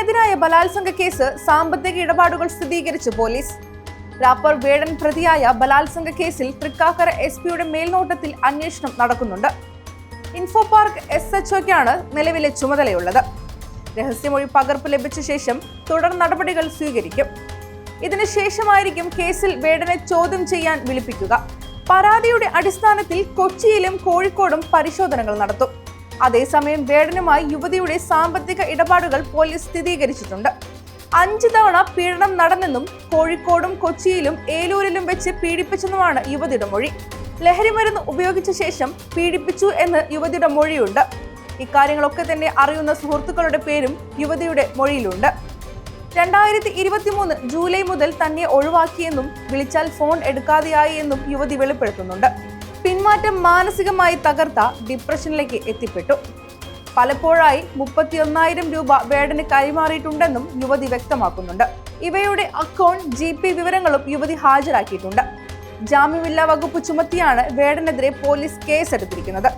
വേടനെതിരായ ബലാത്സംഗ കേസ് സാമ്പത്തിക ഇടപാടുകൾ സ്ഥിരീകരിച്ച് പോലീസ്. റാപ്പർ വേടൻ പ്രതിയായ ബലാത്സംഗ കേസിൽ തൃക്കാക്കര എസ് പിയുടെ മേൽനോട്ടത്തിൽ അന്വേഷണം നടക്കുന്നുണ്ട്. ഇൻഫോ പാർക്ക് എസ് എച്ച് ഒക്കാണ് നിലവിലെ ചുമതലയുള്ളത്. രഹസ്യമൊഴി പകർപ്പ് ലഭിച്ച ശേഷം തുടർ നടപടികൾ സ്വീകരിക്കും. ഇതിനുശേഷമായിരിക്കും കേസിൽ വേടനെ ചോദ്യം ചെയ്യാൻ വിളിപ്പിക്കുക. പരാതിയുടെ അടിസ്ഥാനത്തിൽ കൊച്ചിയിലും കോഴിക്കോടും പരിശോധനകൾ നടത്തും. അതേസമയം വേടനുമായി യുവതിയുടെ സാമ്പത്തിക ഇടപാടുകൾ പോലീസ് സ്ഥിരീകരിച്ചിട്ടുണ്ട്. അഞ്ചു തവണ പീഡനം നടന്നെന്നും കോഴിക്കോടും കൊച്ചിയിലും ഏലൂരിലും വെച്ച് പീഡിപ്പിച്ചെന്നുമാണ് യുവതിയുടെ മൊഴി. ലഹരിമരുന്ന് ഉപയോഗിച്ച ശേഷം പീഡിപ്പിച്ചു എന്ന് യുവതിയുടെ മൊഴിയുണ്ട്. ഇക്കാര്യങ്ങളൊക്കെ തന്നെ അറിയുന്ന സുഹൃത്തുക്കളുടെ പേരും യുവതിയുടെ മൊഴിയിലുണ്ട്. രണ്ടായിരത്തി ഇരുപത്തിമൂന്ന് ജൂലൈ മുതൽ തന്നെ ഒഴിവാക്കിയെന്നും വിളിച്ചാൽ ഫോൺ എടുക്കാതെയായി എന്നും യുവതി വെളിപ്പെടുത്തുന്നുണ്ട്. പിന്മാറ്റം മാനസികമായി തകർത്ത ഡിപ്രഷനിലേക്ക് എത്തിപ്പെട്ടു. പലപ്പോഴായി മുപ്പത്തിയൊന്നായിരം രൂപ വേടന് കൈമാറിയിട്ടുണ്ടെന്നും യുവതി വ്യക്തമാക്കുന്നുണ്ട്. ഇവയുടെ അക്കൗണ്ട് ജി പി വിവരങ്ങളും യുവതി ഹാജരാക്കിയിട്ടുണ്ട്. ജാമ്യമില്ലാ വകുപ്പ് ചുമത്തിയാണ് വേടനെതിരെ പോലീസ് കേസെടുത്തിരിക്കുന്നത്.